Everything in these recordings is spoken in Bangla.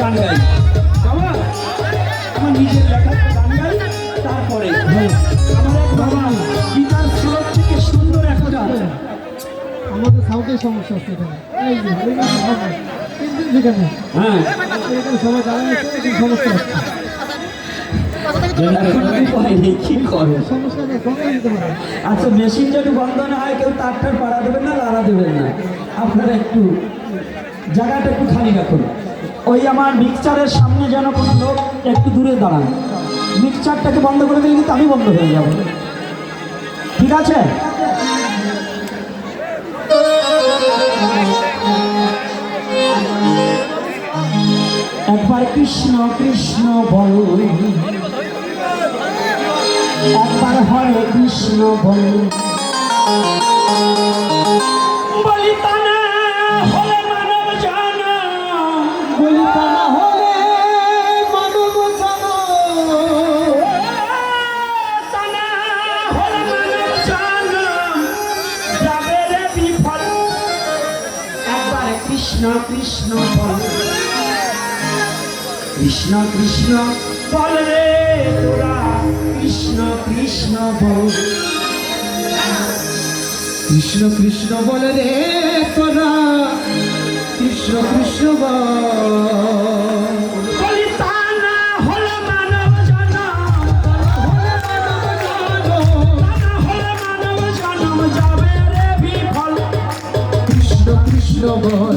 গান গাই। বাবা আমার নিজের লেখা গান গাই তারপরে আমার এক বাবা গীতার শ্লোক থেকে সুন্দর একটা আমাদের সাউথের সমস্যা আছে এখানে। হ্যাঁ। সবাই হচ্ছে এখন পারে। আচ্ছা মেশিন যদি বন্ধ না হয় কেউ তারটার পাড়া দেবেন না লাড়া দেবেন না? আপনারা একটু জায়গাটা একটু খালি রাখুন। ওই আমার মিক্সচারের সামনে যেন কোনো লোক একটু দূরে দাঁড়ান মিক্সচারটাকে বন্ধ করে দিলে কিন্তু আমি বন্ধ হয়ে যাব। ঠিক আছে? একবার কৃষ্ণ কৃষ্ণ বল। একবার হরে কৃষ্ণ বলি। কৃষ্ণ বল। কৃষ্ণ কৃষ্ণ বল রে তোরা। কৃষ্ণ কৃষ্ণ বল। কৃষ্ণ কৃষ্ণ বল রে তোরা। কৃষ্ণ কৃষ্ণ বলি। কৃষ্ণ বল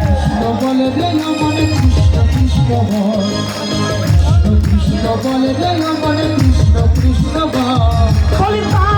কৃষ্ণ বলে দেয় মনে কৃষ্ণ কৃষ্ণ বল কৃষ্ণ কৃষ্ণ বলে রে মনে কৃষ্ণ কৃষ্ণ বল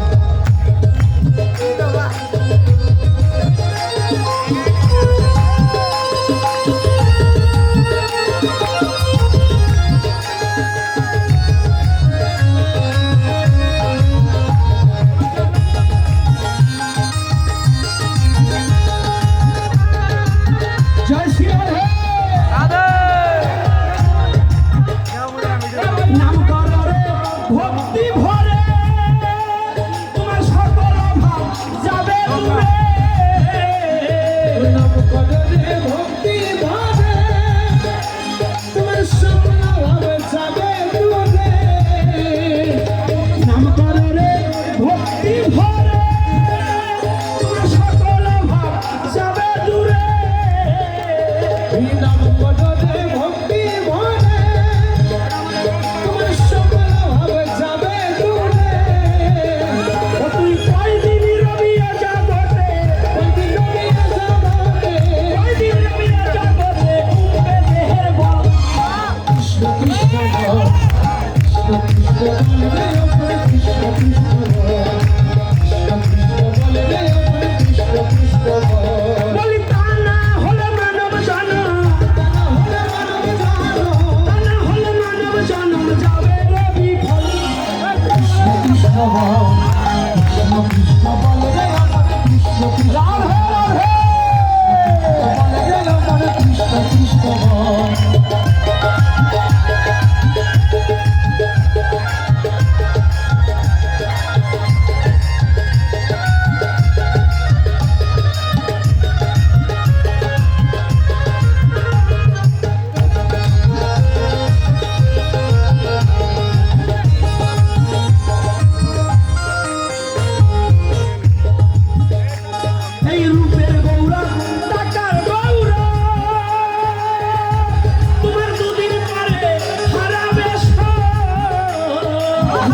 Bring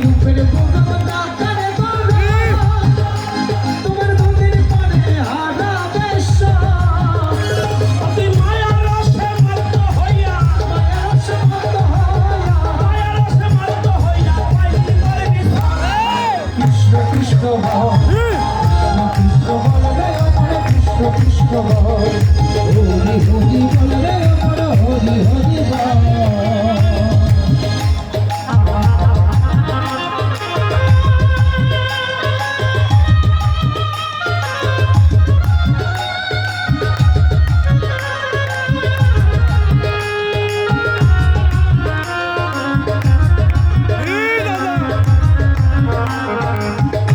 you, bring you, bring. Hari Hari বল রে হরি হরি বল।